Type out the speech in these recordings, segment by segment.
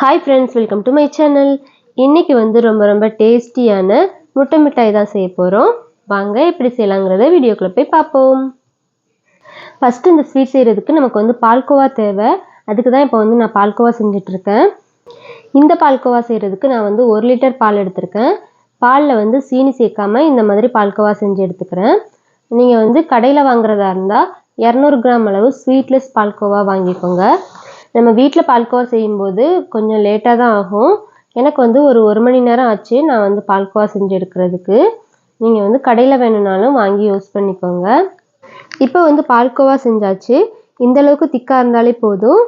Hi friends welcome to my channel இன்றைக்கி வந்து ரொம்ப ரொம்ப டேஸ்டியான முட்டை மிட்டாய் தான் செய்ய போகிறோம் வாங்க எப்படி செய்யலாங்கிறத வீடியோக்குள்ளே போய் பார்ப்போம். ஃபஸ்ட்டு இந்த ஸ்வீட் செய்கிறதுக்கு நமக்கு வந்து பால்கோவா தேவை. அதுக்கு தான் இப்போ வந்து நான் பால்கோவா செஞ்சிட்ருக்கேன். இந்த பால்கோவா செய்கிறதுக்கு நான் வந்து ஒரு லிட்டர் பால் எடுத்திருக்கேன். பாலில் வந்து சீனி சேர்க்காமல் இந்த மாதிரி பால்கோவா செஞ்சு எடுத்துக்கிறேன். நீங்கள் வந்து கடையில் வாங்குறதா இருந்தால் இரநூறு கிராம் அளவு ஸ்வீட்லெஸ் பால்கோவா வாங்கிக்கோங்க. நம்ம வீட்டில் பால்கோவா செய்யும்போது கொஞ்சம் லேட்டாக தான் ஆகும். எனக்கு வந்து ஒரு ஒரு மணி நேரம் ஆச்சு நான் வந்து பால்கோவா செஞ்சு எடுக்கிறதுக்கு. நீங்கள் வந்து கடையில் வேணும்னாலும் வாங்கி யூஸ் பண்ணிக்கோங்க. இப்போ வந்து பால்கோவா செஞ்சாச்சு. இந்த அளவுக்கு திக்காக இருந்தாலே போதும்.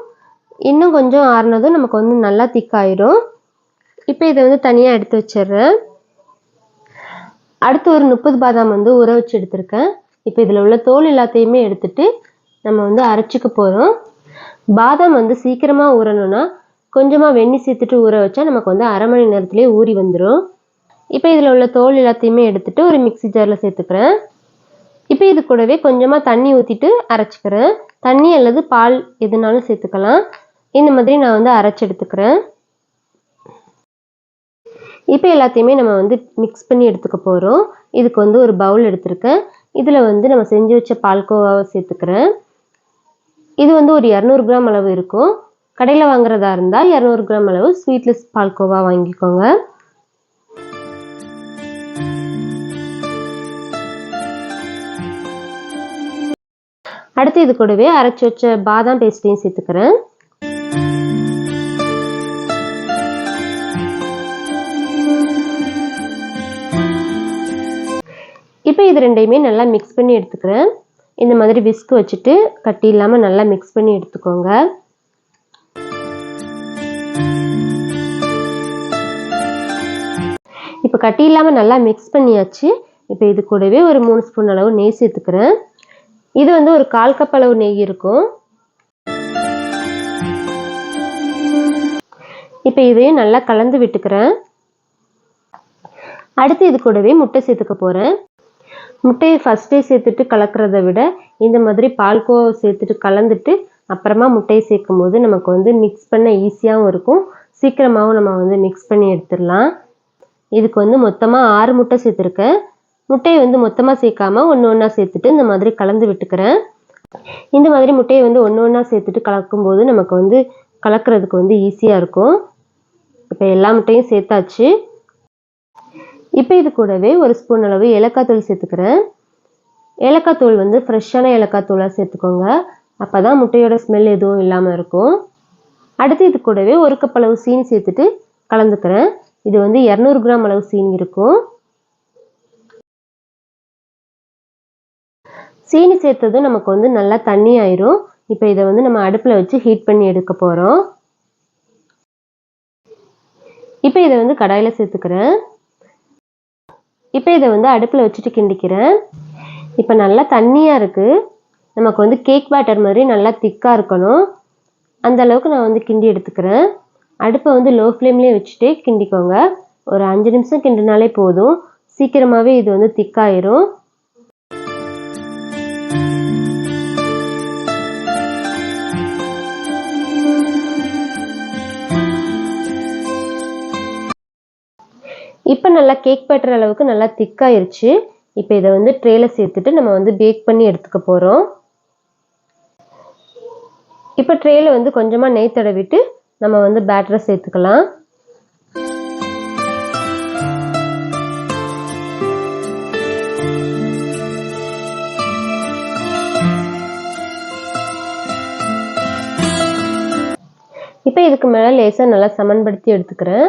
இன்னும் கொஞ்சம் ஆறுனதும் நமக்கு வந்து நல்லா திக்காயிடும் இப்போ இதை வந்து தனியாக எடுத்து வச்சிடுறேன். அடுத்து ஒரு முப்பது பாதாம் வந்து ஊற வச்சு எடுத்திருக்கேன். இப்போ இதில் உள்ள தோல் எல்லாத்தையுமே எடுத்துட்டு நம்ம வந்து அரைச்சிக்க போகிறோம் பாதாம் வந்து சீக்கிரமாக ஊறணும்னா கொஞ்சமாக வெந்நி சேர்த்துட்டு ஊற வச்சா நமக்கு வந்து அரை மணி நேரத்துலேயே ஊறி வந்துடும் இப்போ இதில் உள்ள தோல் எல்லாத்தையுமே எடுத்துகிட்டு ஒரு மிக்ஸி ஜாரில் சேர்த்துக்கிறேன். இப்போ இது கூடவே கொஞ்சமாக தண்ணி ஊற்றிட்டு அரைச்சிக்கிறேன். தண்ணி அல்லது பால் எதுனாலும் சேர்த்துக்கலாம். இந்த மாதிரி நான் வந்து அரைச்சி எடுத்துக்கிறேன். இப்போ எல்லாத்தையுமே நம்ம வந்து மிக்ஸ் பண்ணி எடுத்துக்க போகிறோம் இதுக்கு வந்து ஒரு பவுல் எடுத்திருக்கேன். இதில் வந்து நம்ம செஞ்சு வச்ச பால்கோவாவை சேர்த்துக்கிறேன். இது வந்து ஒரு இரநூறு கிராம் அளவு இருக்கும். கடையில் வாங்குறதா இருந்தால் இரநூறு கிராம் அளவு ஸ்வீட்லெஸ் பால்கோவா வாங்கிக்கோங்க. அடுத்து இது கூடவே அரைச்சி வச்ச பாதாம் பேஸ்ட்டையும் சேர்த்துக்கிறேன். இப்போ இது ரெண்டையுமே நல்லா மிக்ஸ் பண்ணி எடுத்துக்கிறேன். இந்த மாதிரி விஸ்க் வச்சுட்டு கட்டி இல்லாமல் நல்லா மிக்ஸ் பண்ணி எடுத்துக்கோங்க. இப்போ கட்டி இல்லாமல் நல்லா மிக்ஸ் பண்ணியாச்சு. இப்போ இது கூடவே ஒரு மூணு ஸ்பூன் அளவு நெய் சேர்த்துக்கிறேன். இது வந்து ஒரு கால் கப் அளவு நெய் இருக்கும். இப்போ இதையும் நல்லா கலந்து விட்டுக்கிறேன். அடுத்து இது கூடவே முட்டை சேர்த்துக்க போகிறேன் முட்டையை ஃபஸ்ட்டே சேர்த்துட்டு கலக்கிறத விட இந்த மாதிரி பால்கோவா சேர்த்துட்டு கலந்துட்டு அப்புறமா முட்டையை சேர்க்கும் போது நமக்கு வந்து மிக்ஸ் பண்ண ஈஸியாகவும் இருக்கும். சீக்கிரமாகவும் நம்ம வந்து மிக்ஸ் பண்ணி எடுத்துடலாம். இதுக்கு வந்து மொத்தமாக ஆறு முட்டை சேர்த்துருக்கேன். முட்டையை வந்து மொத்தமாக சேர்க்காம ஒன்று ஒன்றா சேர்த்துட்டு இந்த மாதிரி கலந்து விட்டுக்கிறேன். இந்த மாதிரி முட்டையை வந்து ஒன்று ஒன்றா சேர்த்துட்டு கலக்கும்போது நமக்கு வந்து கலக்கிறதுக்கு வந்து ஈஸியாக இருக்கும். இப்போ எல்லா முட்டையும் சேர்த்தாச்சு. இப்போ இது கூடவே ஒரு ஸ்பூன் அளவு ஏலக்காய் தூள் சேர்த்துக்கிறேன். ஏலக்காய் தூள் வந்து ஃப்ரெஷ்ஷான ஏலக்காய் தூளாக சேர்த்துக்கோங்க. அப்போ தான் முட்டையோட ஸ்மெல் எதுவும் இல்லாமல் இருக்கும். அடுத்து இது கூடவே ஒரு கப் அளவு சீனி சேர்த்துட்டு கலந்துக்கிறேன். இது வந்து இரநூறு கிராம் அளவு சீனி இருக்கும். சீனி சேர்த்ததும் நமக்கு வந்து நல்லா தண்ணி ஆயிரும். இப்போ இதை வந்து நம்ம அடுப்பில் வச்சு ஹீட் பண்ணி எடுக்க போகிறோம் இப்போ இதை வந்து கடாயில் சேர்த்துக்கிறேன். இப்போ இதை வந்து அடுப்பில் வச்சுட்டு கிண்டிக்கிறேன். இப்போ நல்லா தண்ணியாக இருக்குது நமக்கு வந்து கேக் பேட்டர் மாதிரி நல்லா திக்காக இருக்கணும். அந்த அளவுக்கு நான் வந்து கிண்டி எடுத்துக்கிறேன். அடுப்பை வந்து லோ ஃப்ளேம்லேயே வச்சுட்டு கிண்டிக்கோங்க. ஒரு அஞ்சு நிமிஷம் கிண்டினாலே போதும். சீக்கிரமாகவே இது வந்து திக்காயிரும் இப்போ நல்லா கேக் பேட்டர் அளவுக்கு நல்லா திக்காயிருச்சு இப்போ இதை வந்து ட்ரேயில் சேர்த்துட்டு நம்ம வந்து பேக் பண்ணி எடுத்துக்க போகிறோம் இப்போ ட்ரேயில் வந்து கொஞ்சமாக நெய் தடவிட்டு நம்ம வந்து பேட்டரை சேர்த்துக்கலாம். இப்போ இதுக்கு மேலே லேசாக நல்லா சமன்படுத்தி எடுத்துக்கிறேன்.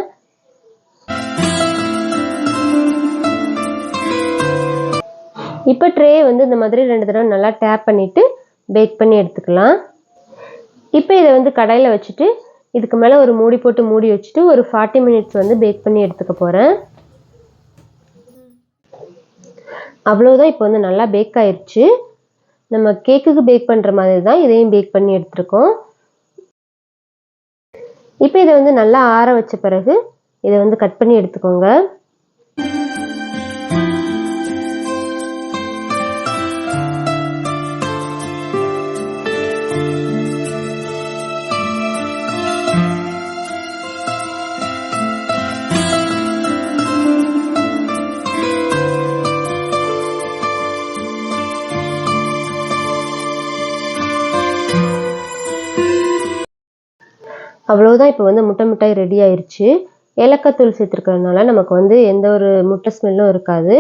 இப்போ ட்ரே வந்து இந்த மாதிரி ரெண்டு தடவை நல்லா டேப் பண்ணிவிட்டு பேக் பண்ணி எடுத்துக்கலாம். இப்போ இதை வந்து கடையில் வச்சுட்டு இதுக்கு மேலே ஒரு மூடி போட்டு மூடி வச்சுட்டு ஒரு ஃபார்ட்டி மினிட்ஸ் வந்து பேக் பண்ணி எடுத்துக்க போகிறேன் அவ்வளோதான் இப்போ வந்து நல்லா பேக் ஆயிடுச்சு நம்ம கேக்குக்கு பேக் பண்ணுற மாதிரி தான் இதையும் பேக் பண்ணி எடுத்துருக்கோம். இப்போ இதை வந்து நல்லா ஆற வச்ச பிறகு இதை வந்து கட் பண்ணி எடுத்துக்கோங்க. அவ்வளோதான் இப்போ வந்து முட்டை மிட்டாய் ரெடி ஆயிருச்சு. ஏலக்காய் தூள் சேர்த்துருக்கறதுனால நமக்கு வந்து எந்த ஒரு முட்டை ஸ்மெல்லும் இருக்காது.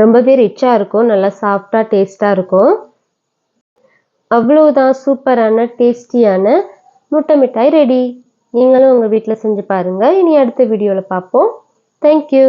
ரொம்பவே ரிச்சாக இருக்கும் நல்லா சாஃப்டாக டேஸ்ட்டாக இருக்கும். அவ்வளோதான் சூப்பரான டேஸ்டியான முட்டை மிட்டாய் ரெடி நீங்களும் உங்கள் வீட்டில் செஞ்சு பாருங்கள் இனி அடுத்த வீடியோவில் பார்ப்போம் தேங்க்யூ